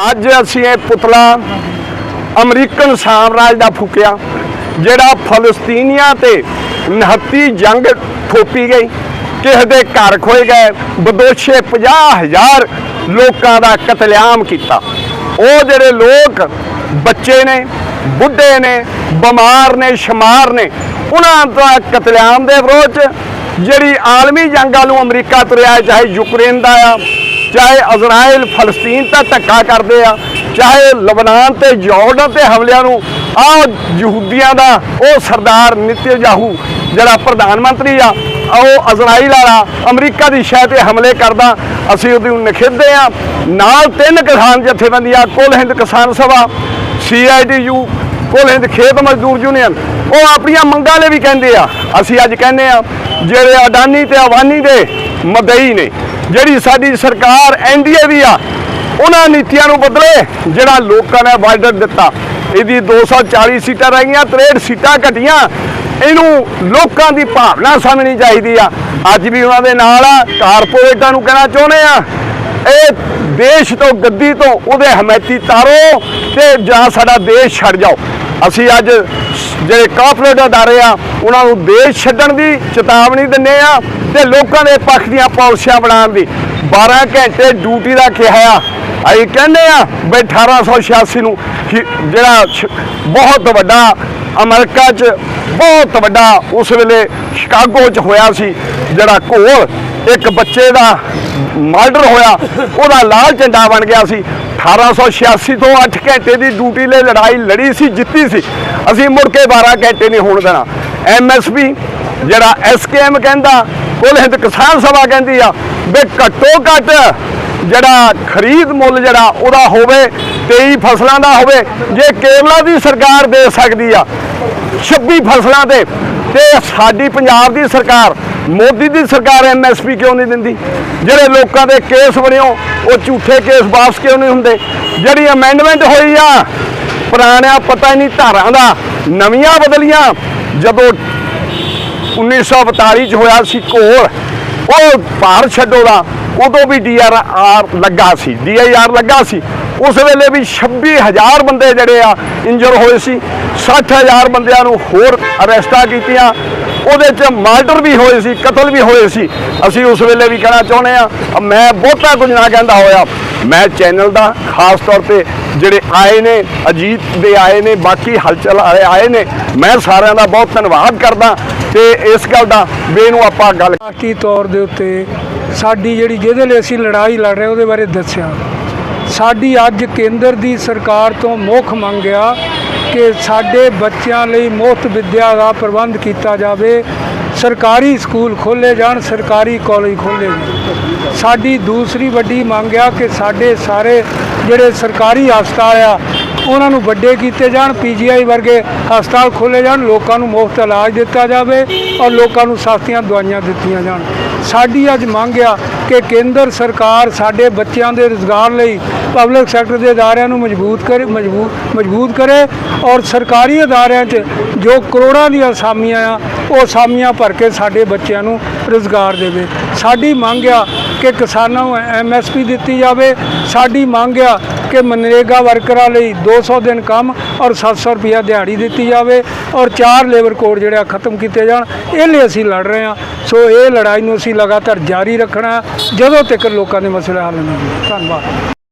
ਅੱਜ ਅਸੀਂ ਇਹ ਪੁਤਲਾ ਅਮਰੀਕਨ ਸਾਮਰਾਜ ਦਾ ਫੂਕਿਆ, ਜਿਹੜਾ ਫਲਸਤੀਨੀਆਂ ਤੇ ਨਿਹੱਤੀ ਜੰਗ ਥੋਪੀ ਗਈ। ਕਿਸੇ ਦੇ ਘਰ ਖੋਏ ਗਏ, ਬਦੋਸ਼ੇ 50000 ਲੋਕਾਂ ਦਾ ਕਤਲੇਆਮ ਕੀਤਾ। ਉਹ ਜਿਹੜੇ ਲੋਕ ਬੱਚੇ ਨੇ, ਬੁੱਢੇ ਨੇ, ਬਿਮਾਰ ਨੇ, ਸ਼ਮਾਰ ਨੇ, ਉਹਨਾਂ ਦਾ ਕਤਲੇਆਮ ਦੇ ਵਿਰੋਧ 'ਚ ਜਿਹੜੀ ਆਲਮੀ ਜੰਗਾਂ ਨੂੰ ਅਮਰੀਕਾ ਤੁਰਿਆ ਚਾਹੇ ਯੂਕਰੇਨ ਦਾ ਆ ਚਾਹੇ ਅਜ਼ਰਾਈਲ ਫਲਸਤੀਨ ਤੇ ਧੱਕਾ ਕਰਦੇ ਆ, ਚਾਹੇ ਲਬਨਾਨ ਤੇ ਜਾਰਡਨ ਤੇ ਹਮਲਿਆਂ ਨੂੰ ਆ ਯਹੂਦੀਆਂ ਦਾ ਉਹ ਸਰਦਾਰ ਨਿਤਿਆਹੂ ਜਿਹੜਾ ਪ੍ਰਧਾਨ ਮੰਤਰੀ ਆ, ਉਹ ਅਜ਼ਰਾਈਲ ਵਾਲਾ ਅਮਰੀਕਾ ਦੀ ਸ਼ਹਿ ਤੇ ਹਮਲੇ ਕਰਦਾ, ਅਸੀਂ ਉਹਦੀ ਨਿਖੇਧਦੇ ਆ। ਨਾਲ ਤਿੰਨ ਕਿਸਾਨ ਜਥੇਬੰਦੀਆਂ, ਕੁੱਲ ਹਿੰਦ ਕਿਸਾਨ ਸਭਾ ਸੀਆਈਟੀਯੂ ਕੁੱਲ ਹਿੰਦ ਖੇਤ ਮਜ਼ਦੂਰ ਯੂਨੀਅਨ, ਉਹ ਆਪਣੀਆਂ ਮੰਗਾਂ ਲਈ ਵੀ ਕਹਿੰਦੇ ਆ। ਅਸੀਂ ਅੱਜ ਕਹਿੰਦੇ ਆ, ਜਿਹੜੇ ਅਡਾਨੀ ਤੇ ਅਵਾਨੀ ਦੇ ਮਦਈ ਨੇ ਜਿਹੜੀ ਸਾਡੀ ਸਰਕਾਰ ਐਨਡੀਏ ਦੀ ਆ, ਉਹਨਾਂ ਨੀਤੀਆਂ ਨੂੰ ਬਦਲੇ ਜਿਹੜਾ ਲੋਕਾਂ ਨੇ ਵਾਅਦਾ ਦਿੱਤਾ। ਇਹਦੀ 240 ਸੀਟਾਂ ਰਹਿ ਗਈਆਂ 63 ਸੀਟਾਂ ਘਟੀਆਂ। ਇਹਨੂੰ ਲੋਕਾਂ ਦੀ ਭਾਵਨਾ ਸਮਝਣੀ ਚਾਹੀਦੀ ਆ। ਅੱਜ ਵੀ ਉਹਨਾਂ ਦੇ ਨਾਲ ਆ, ਕਾਰਪੋਰੇਟਾਂ ਨੂੰ ਕਹਿਣਾ ਚਾਹੁੰਦੇ ਆ, ਇਹ ਦੇਸ਼ ਤੋਂ, ਗੱਦੀ ਤੋਂ ਉਹਦੇ ਹਮਾਇਤੀ ਤਾਰੋ ਤੇ ਜਾਂ ਸਾਡਾ ਦੇਸ਼ ਛੱਡ ਜਾਓ। ਅਸੀਂ ਅੱਜ ਜਿਹੜੇ ਕਾਰਪੋਰੇਟ ਅਦਾਰੇ ਆ, ਉਹਨਾਂ ਨੂੰ ਦੇਸ਼ ਛੱਡਣ ਦੀ ਚੇਤਾਵਨੀ ਦਿੰਦੇ ਆ ਤੇ ਲੋਕਾਂ ਦੇ ਪੱਖ ਦੀਆਂ ਪਾਲਿਸੀਆਂ ਬਣਾਉਣ ਦੀ। 12 ਘੰਟੇ ਡਿਊਟੀ ਦਾ ਕਿਹਾ ਆ। ਅਸੀਂ ਕਹਿੰਦੇ ਆ ਵੀ 1886 ਨੂੰ ਹੀ- ਜਿਹੜਾ ਸ਼- ਬਹੁਤ ਵੱਡਾ ਅਮਰੀਕਾ 'ਚ ਬਹੁਤ ਵੱਡਾ ਉਸ ਵੇਲੇ ਸ਼ਿਕਾਗੋ 'ਚ ਹੋਇਆ ਸੀ, ਜਿਹੜਾ ਘੋਲ ਇੱਕ ਬੱਚੇ ਦਾ ਮਰਡਰ ਹੋਇਆ। ਉਹਦਾ ਲਾਲ ਝੰਡਾ ਬਣ ਗਿਆ ਸੀ। 1886 ਤੋਂ 8 ਘੰਟੇ ਦੀ ਡਿਊਟੀ ਲਈ ਲੜਾਈ ਲੜੀ ਸੀ, ਜਿੱਤੀ ਸੀ। ਅਸੀਂ ਮੁੜ ਕੇ 12 ਘੰਟੇ ਨਹੀਂ ਹੋਣ ਦੇਣਾ। ਐਮਐਸਪੀ ਜਿਹੜਾ ਐਸਕੇਐਮ ਕਹਿੰਦਾ, ਕੁੱਲ ਹਿੰਦ ਕਿਸਾਨ ਸਭਾ ਕਹਿੰਦੀ ਆ, ਵੀ ਘੱਟੋ ਘੱਟ ਜਿਹੜਾ ਖਰੀਦ ਮੁੱਲ ਜਿਹੜਾ ਉਹਦਾ ਹੋਵੇ 23 ਫਸਲਾਂ ਦਾ ਹੋਵੇ, ਜੇ ਕੇਰਲਾ ਦੀ ਸਰਕਾਰ ਦੇ ਸਕਦੀ ਆ 26 ਫਸਲਾਂ ਤੇ ਤੇ ਸਾਡੀ ਪੰਜਾਬ ਦੀ ਸਰਕਾਰ ਮੋਦੀ ਦੀ ਸਰਕਾਰ ਐਮਐਸਪੀ ਕਿਉਂ ਨਹੀਂ ਦਿੰਦੀ? ਜਿਹੜੇ ਲੋਕਾਂ ਦੇ ਕੇਸ ਬਣਿਓ ਉਹ ਝੂਠੇ ਕੇਸ ਵਾਪਸ ਕਿਉਂ ਨਹੀਂ ਹੁੰਦੇ? ਜਿਹੜੀ ਅਮੈਂਡਮੈਂਟ ਹੋਈ ਆ, ਪੁਰਾਣਿਆਂ ਪਤਾ ਹੀ ਨਹੀਂ, ਧਾਰਾਂ ਦਾ, ਨਵੀਆਂ ਬਦਲੀਆਂ। ਜਦੋਂ 1942 ਚ ਹੋਇਆ ਸੀ ਘੋਲ, ਉਹ ਭਾਰਤ ਛੱਡੋ ਦਾ, ਉਦੋਂ ਵੀ ਡੀਆਰਆਰ ਲੱਗਾ ਸੀ ਡੀਆਈਆਰ ਲੱਗਾ ਸੀ। ਉਸ ਵੇਲੇ ਵੀ 26000 ਬੰਦੇ ਜਿਹੜੇ ਆ ਇੰਜਰ ਹੋਏ ਸੀ। 60000 ਬੰਦਿਆਂ ਨੂੰ ਹੋਰ ਅਰੈਸਟਾਂ ਕੀਤੀਆਂ। ਉਹਦੇ ਚ ਮਰਡਰ ਵੀ ਹੋਏ ਸੀ, ਕਤਲ ਵੀ ਹੋਏ ਸੀ। ਅਸੀਂ ਉਸ ਵੇਲੇ ਵੀ ਕਹਿਣਾ ਚਾਹੁੰਦੇ ਆ ਮੈਂ ਬਹੁਤਾ ਕੁਝ ਨਾ ਕਹਿੰਦਾ ਹੋਇਆ। ਮੈਂ ਚੈਨਲ ਦਾ ਖਾਸ ਤੌਰ ਤੇ ਜਿਹੜੇ ਆਏ ਨੇ, ਅਜੀਤ ਦੇ ਆਏ ਨੇ, ਬਾਕੀ ਹਲਚਲ ਵਾਲੇ ਆਏ ਨੇ, ਮੈਂ ਸਾਰਿਆਂ ਦਾ ਬਹੁਤ ਧੰਨਵਾਦ ਕਰਦਾ ਤੇ ਇਸ ਗੱਲ ਦਾ ਵੀ ਇਹਨੂੰ ਆਪਾਂ ਗੱਲ ਬਾਕੀ ਤੌਰ ਦੇ ਉੱਤੇ ਸਾਡੀ ਜਿਹੜੀ ਜਿਹਦੇ ਲਈ ਅਸੀਂ ਲੜਾਈ ਲੜ ਰਹੇ ਉਹਦੇ ਬਾਰੇ ਦੱਸਿਆ। ਸਾਡੀ ਅੱਜ ਕੇਂਦਰ ਦੀ ਸਰਕਾਰ ਤੋਂ ਮੁੱਖ ਮੰਗਿਆ ਕਿ ਸਾਡੇ ਬੱਚਿਆਂ ਲਈ ਮੁਫਤ ਵਿੱਦਿਆ ਦਾ ਪ੍ਰਬੰਧ ਕੀਤਾ ਜਾਵੇ। ਸਰਕਾਰੀ ਸਕੂਲ ਖੋਲ੍ਹੇ ਜਾਣ, ਸਰਕਾਰੀ ਕਾਲਜ ਖੋਲ੍ਹੇ ਜਾਣ। ਸਾਡੀ ਦੂਸਰੀ ਵੱਡੀ ਮੰਗ ਆ ਕਿ ਸਾਡੇ ਸਾਰੇ ਜਿਹੜੇ ਸਰਕਾਰੀ ਹਸਪਤਾਲ ਆ, ਉਹਨਾਂ ਨੂੰ ਵੱਡੇ ਕੀਤੇ ਜਾਣ ਪੀਜੀਆਈ ਵਰਗੇ ਹਸਪਤਾਲ ਖੋਲ੍ਹੇ ਜਾਣ, ਲੋਕਾਂ ਨੂੰ ਮੁਫਤ ਇਲਾਜ ਦਿੱਤਾ ਜਾਵੇ ਔਰ ਲੋਕਾਂ ਨੂੰ ਸਸਤੀਆਂ ਦਵਾਈਆਂ ਦਿੱਤੀਆਂ ਜਾਣ। ਸਾਡੀ ਅੱਜ ਮੰਗ ਆ ਕਿ ਕੇਂਦਰ ਸਰਕਾਰ ਸਾਡੇ ਬੱਚਿਆਂ ਦੇ ਰੁਜ਼ਗਾਰ ਲਈ ਪਬਲਿਕ ਸੈਕਟਰ ਦੇ ਅਦਾਰਿਆਂ ਨੂੰ ਮਜ਼ਬੂਤ ਕਰੇ, ਮਜ਼ਬੂਤ ਮਜ਼ਬੂਤ ਕਰੇ ਔਰ ਸਰਕਾਰੀ ਅਦਾਰਿਆਂ 'ਚ ਜੋ ਕਰੋੜਾਂ ਦੀਆਂ ਅਸਾਮੀਆਂ ਆ, ਉਹ ਅਸਾਮੀਆਂ ਭਰ ਕੇ ਸਾਡੇ ਬੱਚਿਆਂ ਨੂੰ ਰੁਜ਼ਗਾਰ ਦੇਵੇ। ਸਾਡੀ ਮੰਗ ਆ ਕਿ ਕਿਸਾਨਾਂ ਨੂੰ ਐਮਐਸਪੀ ਦਿੱਤੀ ਜਾਵੇ। ਸਾਡੀ ਮੰਗ ਆ ਕਿ ਮਨਰੇਗਾ ਵਰਕਰਾਂ ਲਈ 200 ਦਿਨ ਕੰਮ ਔਰ 700 ਰੁਪਿਆ ਦਿਹਾੜੀ ਦਿੱਤੀ ਜਾਵੇ ਔਰ ਚਾਰ ਲੇਬਰ ਕੋਡ ਜਿਹੜਾ ਖਤਮ ਕੀਤੇ ਜਾਣ। ਇਹ ਲਈ ਅਸੀਂ ਲੜ ਰਹੇ ਹਾਂ। ਸੋ ਇਹ ਲੜਾਈ ਨੂੰ ਅਸੀਂ ਲਗਾਤਾਰ ਜਾਰੀ ਰੱਖਣਾ, ਜਦੋਂ ਤੱਕ ਲੋਕਾਂ ਦੇ ਮਸਲੇ ਹੱਲ ਨਹੀਂ ਹੁੰਦੇ ਧੰਨਵਾਦ।